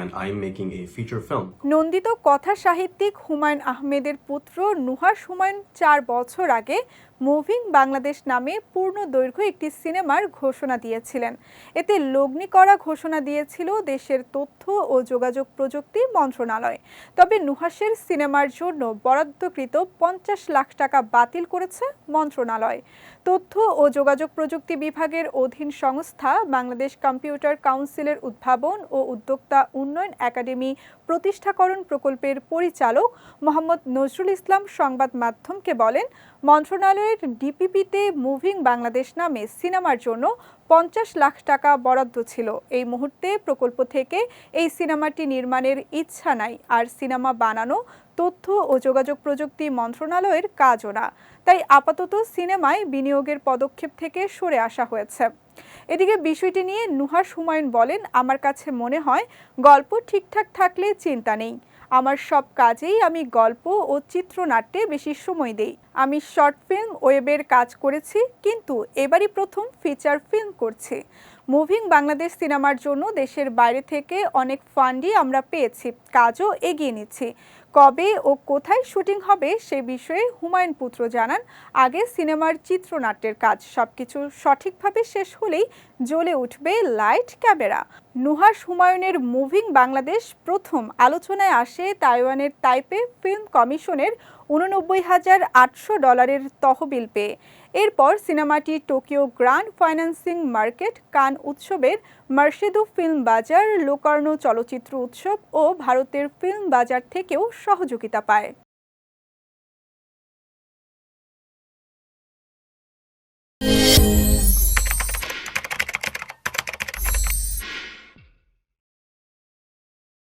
and I'm making a feature film. নন্দিত কথা সাহিত্যিক হুমায়ুন আহমেদের পুত্র নুহাস হুমায়ুন চার বছর আগে মুভিং বাংলাদেশ নামে পূর্ণ দৈর্ঘ্য একটি সিনেমার ঘোষণা দিয়েছিলেন। এতে লগ্নি করা ঘোষণা দিয়েছিল দেশের তথ্য ও যোগাযোগ প্রযুক্তি মন্ত্রণালয়। তবে নুহাসের সিনেমার জন্য বরাদ্দকৃত পঞ্চাশ লাখ টাকা বাতিল করেছে মন্ত্রণালয়। তথ্য ও যোগাযোগ প্রযুক্তি বিভাগের অধীন সংস্থা বাংলাদেশ কম্পিউটার কাউন্সিলের উদ্ভাবন ও উদ্যোক্তা উন্নয়ন একাডেমি প্রতিষ্ঠাকরণ প্রকল্পের পরিচালক মোহাম্মদ নজরুল ইসলাম সংবাদ মাধ্যমকে বলেন মন্ত্রণালয়ের ডিপিপিতে মুভিং বাংলাদেশ নামে সিনেমার জন্য পঞ্চাশ লাখ টাকা বরাদ্দ ছিল। এই মুহূর্তে প্রকল্প থেকে এই সিনেমাটি নির্মাণের ইচ্ছা নাই, আর সিনেমা বানানো, তথ্য ও যোগাযোগ প্রযুক্তি মন্ত্রণালয়ের কাজও না। তাই আপাতত সিনেমায় বিনিয়োগের পদক্ষেপ থেকে সরে আসা হয়েছে। এদিকে বিষয়টি নিয়ে নুহাস হুমায়ুন বলেন, আমার কাছে মনে হয় গল্প ঠিকঠাক থাকলে চিন্তা নেই। আমার সব কাজেই আমি গল্প ও চিত্রনাট্যে বেশি সময় দেই। আমি শর্ট ফিল্ম ওয়েবের কাজ করেছি, কিন্তু এবারই প্রথম ফিচার ফিল্ম করছি। মুভিং বাংলাদেশ সিনেমার জন্য দেশের বাইরে থেকে অনেক ফান্ডই আমরা পেয়েছি, কাজও এগিয়ে নিচ্ছি। কবে ও কোথায় শুটিং হবে সে বিষয়ে হুমায়ুন পুত্র জানান। আগে সিনেমার চিত্রনাট্যের কাজ সবকিছু সঠিকভাবে শেষ হলেই জ্বলে উঠবে লাইট ক্যামেরা। নুহাস হুমায়ুনের মুভিং বাংলাদেশ প্রথম আলোচনায় আসে তাইওয়ানের তাইপে ফিল্ম কমিশনের উননব্বই হাজার একশো ডলারের তহবিল পেয়ে। এরপর সিনেমাটি টোকিও গ্র্যান্ড ফাইন্যান্সিং মার্কেট কান উৎসবের মার্সেদু ফিল্ম বাজার লোকার্নো চলচ্চিত্র উৎসব ও ভারতের ফিল্ম বাজার থেকেও সহযোগিতা পায়।